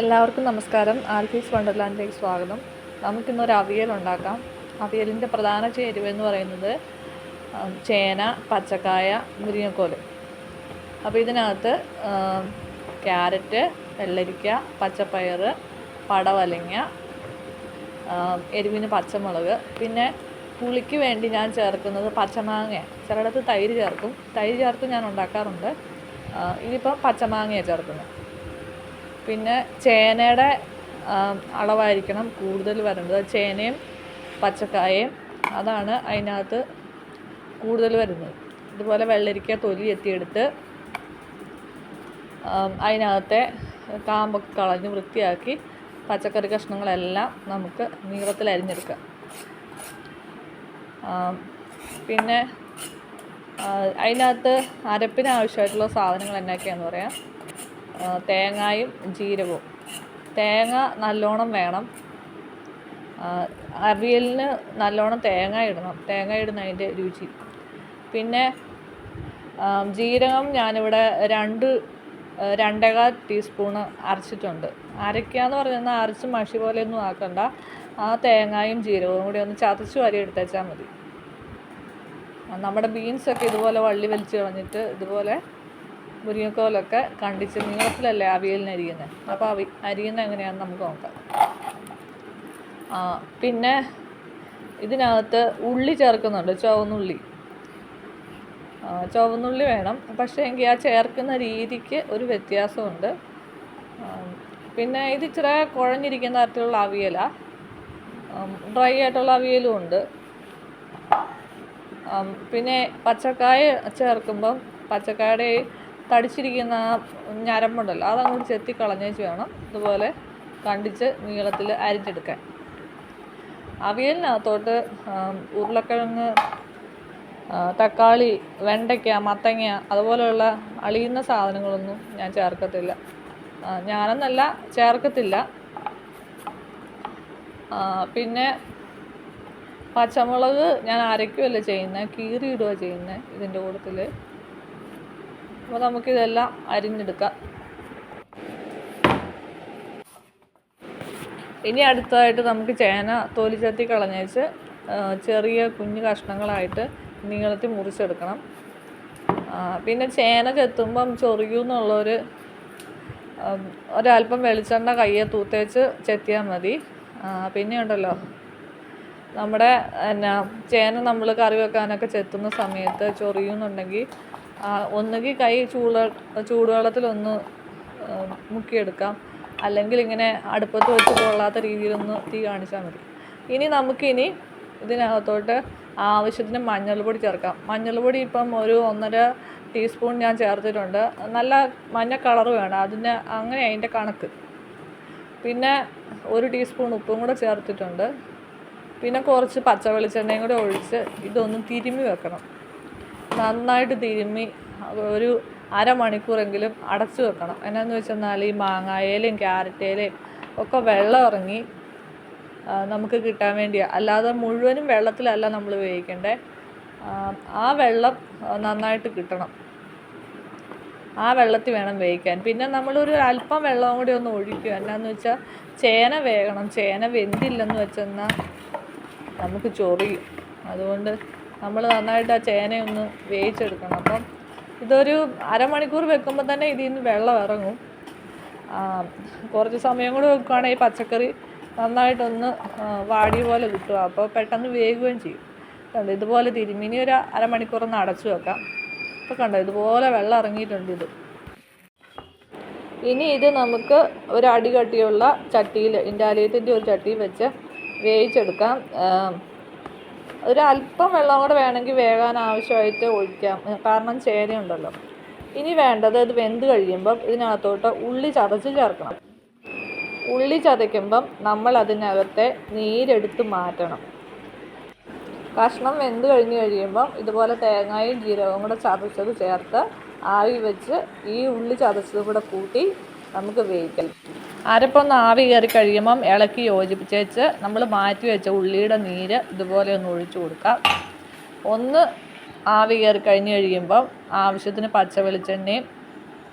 എല്ലാവർക്കും നമസ്കാരം. ആൽഫീസ് വണ്ടർലാൻഡിലേക്ക് സ്വാഗതം. നമുക്കിന്നൊരു അവിയൽ ഉണ്ടാക്കാം. അവിയലിന്റെ പ്രധാന ചേരുവ എന്ന് പറയുന്നത് ചേന പച്ചക്കായ മുരിങ്ങക്കോൽ. അപ്പോൾ ഇതിനകത്ത് ക്യാരറ്റ് വെള്ളരിക്ക പച്ചപ്പയർ പടവലങ്ങ എരിവിന് പച്ചമുളക്. പിന്നെ പുളിക്ക് വേണ്ടി ഞാൻ ചേർക്കുന്നത് പച്ചമാങ്ങ. ചിലയിടത്ത് തൈര് ചേർക്കും. തൈര് ചേർത്ത് ഞാൻ ഉണ്ടാക്കാറുണ്ട്. ഇതിപ്പോൾ പച്ചമാങ്ങയാണ് ചേർക്കുന്നത്. പിന്നെ ചേനയുടെ അളവായിരിക്കണം കൂടുതൽ വരേണ്ടത് ചേനയും പച്ചക്കായയും അതാണ് അതിനകത്ത് കൂടുതൽ വരുന്നത്. ഇതുപോലെ വെള്ളരിക്ക തൊലി എത്തിയെടുത്ത് അതിനകത്തെ കാമ്പൊക്കെ കളഞ്ഞ് വൃത്തിയാക്കി പച്ചക്കറി കഷ്ണങ്ങളെല്ലാം നമുക്ക് നീളത്തിൽ അരിഞ്ഞെടുക്കാം. പിന്നെ അതിനകത്ത് അരപ്പിന് ആവശ്യമായിട്ടുള്ള സാധനങ്ങൾ എന്നൊക്കെയാണെന്ന് പറയാം. തേങ്ങായും ജീരകവും. തേങ്ങ നല്ലോണം വേണം. അവിയലിന് നല്ലോണം തേങ്ങ ഇടണം. തേങ്ങ ഇടുന്നതിന്റെ രുചി. പിന്നെ ജീരകം ഞാനിവിടെ രണ്ട് രണ്ടേകാൽ ടീസ്പൂണ് അരച്ചിട്ടുണ്ട്. അരയ്ക്കുക എന്ന് പറഞ്ഞാൽ അരച്ച് മഷി പോലെയൊന്നും ആക്കണ്ട. ആ തേങ്ങായും ജീരകവും കൂടി ഒന്ന് ചതച്ച് വരി എടുത്തേച്ചാൽ മതി. നമ്മുടെ ബീൻസൊക്കെ ഇതുപോലെ വള്ളി വലിച്ച് കളഞ്ഞിട്ട് ഇതുപോലെ മുരിങ്ങക്കോലൊക്കെ കണ്ടിച്ച് നീളത്തിലല്ലേ അവിയലിന് അരിയുന്നത് അപ്പോൾ അവി അരിയുന്നത് എങ്ങനെയാണെന്ന് നമുക്ക് നോക്കാം. പിന്നെ ഇതിനകത്ത് ഉള്ളി ചേർക്കുന്നുണ്ട് ചുവന്നുള്ളി. ചുവന്നുള്ളി വേണം. പക്ഷേ എങ്കിൽ ആ ചേർക്കുന്ന രീതിക്ക് ഒരു വ്യത്യാസമുണ്ട്. പിന്നെ ഇത് ഇച്ചിരി കുഴഞ്ഞിരിക്കുന്ന തരത്തിലുള്ള അവിയലാണ് ഡ്രൈ ആയിട്ടുള്ള അവിയലും ഉണ്ട്. പിന്നെ പച്ചക്കായ ചേർക്കുമ്പം പച്ചക്കായുടെ തടിച്ചിരിക്കുന്ന ആ ഞരമ്പുണ്ടല്ലോ അതങ്ങോട്ട് ചെത്തി കളഞ്ഞേച്ച് വേണം ഇതുപോലെ കണ്ടിച്ച് നീളത്തിൽ അരിഞ്ഞെടുക്കാൻ. അവിയലിനകത്തോട്ട് ഉരുളക്കിഴങ്ങ് തക്കാളി വെണ്ടയ്ക്ക മത്തങ്ങ അതുപോലെയുള്ള അളിയുന്ന സാധനങ്ങളൊന്നും ഞാൻ ചേർക്കത്തില്ല. ഞാനെന്നല്ല ചേർക്കത്തില്ല. പിന്നെ പച്ചമുളക് ഞാൻ അരയ്ക്കുകയല്ല ചെയ്യുന്നത് കീറിയിടുക ചെയ്യുന്നത് ഇതിന്റെ കൂട്ടത്തിൽ അപ്പോൾ നമുക്കിതെല്ലാം അരിഞ്ഞെടുക്കാം. ഇനി അടുത്തതായിട്ട് നമുക്ക് ചേന തോലി ചത്തി കളഞ്ഞേച്ച് ചെറിയ കുഞ്ഞു കഷ്ണങ്ങളായിട്ട് നീളത്തിൽ മുറിച്ചെടുക്കണം. പിന്നെ ചേന ചെത്തുമ്പം ചൊറിയൂന്നുള്ളൊരു ഒരല്പം വെളിച്ചെണ്ണ കയ്യെ തൂത്തേച്ച് ചെത്തിയാൽ മതി. പിന്നെ ഉണ്ടല്ലോ നമ്മുടെ എന്നാ ചേന നമ്മൾ കറി വെക്കാനൊക്കെ ചെത്തുന്ന സമയത്ത് ചൊറിയുന്നുണ്ടെങ്കിൽ ഒന്നുകിൽ കൈ ചൂട് ചൂടുവെള്ളത്തിലൊന്ന് മുക്കിയെടുക്കാം. അല്ലെങ്കിൽ ഇങ്ങനെ അടുപ്പത്ത് വെച്ച് കൊള്ളാത്ത രീതിയിലൊന്ന് തീ കാണിച്ചാൽ മതി. ഇനി നമുക്കിനി ഇതിനകത്തോട്ട് ആവശ്യത്തിന് മഞ്ഞൾപ്പൊടി ചേർക്കാം. മഞ്ഞൾപ്പൊടി ഇപ്പം ഒരു ഒന്നര ടീസ്പൂൺ ഞാൻ ചേർത്തിട്ടുണ്ട്. നല്ല മഞ്ഞ കളർ വേണം. അതിന് അങ്ങനെ അതിന്റെ കണക്ക്. പിന്നെ ഒരു ടീസ്പൂൺ ഉപ്പും കൂടെ ചേർത്തിട്ടുണ്ട്. പിന്നെ കുറച്ച് പച്ച വെളിച്ചെണ്ണയും കൂടെ ഒഴിച്ച് ഇതൊന്ന് തിരുമ്മി വെക്കണം. നന്നായിട്ട് തിരുമ്മി ഒരു അരമണിക്കൂറെങ്കിലും അടച്ചു വെക്കണം. എന്നാന്ന് വെച്ചെന്നാൽ ഈ മാങ്ങായേലും ക്യാരറ്റേലയും ഒക്കെ വെള്ളം ഇറങ്ങി നമുക്ക് കിട്ടാൻ വേണ്ടിയാണ് അല്ലാതെ മുഴുവനും വെള്ളത്തിലല്ല നമ്മൾ ഉപയോഗിക്കേണ്ടേ. ആ, വെള്ളം നന്നായിട്ട് കിട്ടണം. ആ വെള്ളത്തിൽ വേണം വേവിക്കാൻ. പിന്നെ നമ്മളൊരു അല്പം വെള്ളവും കൂടി ഒന്ന് ഒഴിക്കുക. എന്നാന്ന് വെച്ചാൽ ചേന വേകണം. ചേന വെന്തില്ലെന്ന് വെച്ചെന്നാൽ നമുക്ക് ചൊറിയും. അതുകൊണ്ട് നമ്മൾ നന്നായിട്ട് ആ ചേനയൊന്ന് വേവിച്ചെടുക്കണം. അപ്പം ഇതൊരു അരമണിക്കൂർ വെക്കുമ്പോൾ തന്നെ ഇതിൽ നിന്ന് വെള്ളം ഇറങ്ങും. കുറച്ച് സമയം കൂടി വെക്കുകയാണെങ്കിൽ പച്ചക്കറി നന്നായിട്ടൊന്ന് വാടിയ പോലെ കിട്ടുക. അപ്പോൾ പെട്ടെന്ന് വേകുകയും ചെയ്യും. കണ്ടോ ഇതുപോലെ തിരുമിനി ഒരു അരമണിക്കൂറൊന്ന് അടച്ചു വെക്കാം. ഇപ്പോൾ കണ്ടോ ഇതുപോലെ വെള്ളം ഇറങ്ങിയിട്ടുണ്ട് ഇത്. ഇനി ഇത് നമുക്ക് ഒരു അടി കട്ടിയുള്ള ചട്ടിയിൽ ഇൻഡാലിയത്തിന്റെ ഒരു ചട്ടിയിൽ വെച്ച് വേവിച്ചെടുക്കാം. ആം, ഒരു അല്പം വെള്ളം കൂടെ വേണമെങ്കിൽ വേകാൻ ആവശ്യമായിട്ട് ഒഴിക്കാം. കാരണം ചേനയുണ്ടല്ലോ ഇനി വേണ്ടത് ഇത് വെന്ത് കഴിയുമ്പം ഇതിനകത്തോട്ട് ഉള്ളി ചതച്ച് ചേർക്കണം. ഉള്ളി ചതയ്ക്കുമ്പം നമ്മൾ അതിനകത്തെ നീരെടുത്ത് മാറ്റണം. കഷ്ണം വെന്ത് കഴിഞ്ഞ് കഴിയുമ്പം ഇതുപോലെ തേങ്ങയും ജീരകവും കൂടെ ചതച്ചത് ചേർത്ത് ആവി വെച്ച് ഈ ഉള്ളി ചതച്ചത് കൂടെ കൂട്ടി നമുക്ക് വേവിക്കാം. അരപ്പൊന്ന് ആവി കയറി കഴിയുമ്പം ഇളക്കി യോജിപ്പിച്ചേച്ച് നമ്മൾ മാറ്റി വെച്ച ഉള്ളിയുടെ നീര് ഇതുപോലെ ഒന്ന് ഒഴിച്ചു കൊടുക്കാം ഒന്ന് ആവി കയറി കഴിഞ്ഞ് കഴിയുമ്പം ആവശ്യത്തിന് പച്ച വെളിച്ചെണ്ണയും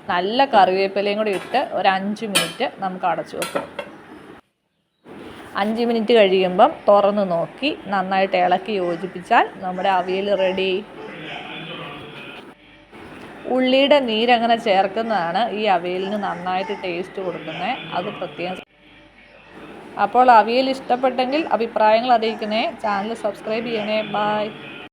നല്ല കറിവേപ്പിലയും കൂടി ഇട്ട് ഒരു അഞ്ച് മിനിറ്റ് നമുക്ക് അടച്ചു വെക്കാം. അഞ്ച് മിനിറ്റ് കഴിയുമ്പം തുറന്ന് നോക്കി നന്നായിട്ട് ഇളക്കി യോജിപ്പിച്ചാൽ നമ്മുടെ അവിയൽ റെഡി ഉള്ളിയുടെ നീരങ്ങനെ ചേർക്കുന്നതാണ് ഈ അവിയലിന് നന്നായിട്ട് ടേസ്റ്റ് കൊടുക്കുന്നത് അത് പ്രത്യേകം അപ്പോൾ അവിയൽ ഇഷ്ടപ്പെട്ടെങ്കിൽ അഭിപ്രായങ്ങൾ അറിയിക്കണേ ചാനൽ സബ്സ്ക്രൈബ് ചെയ്യണേ. ബായ്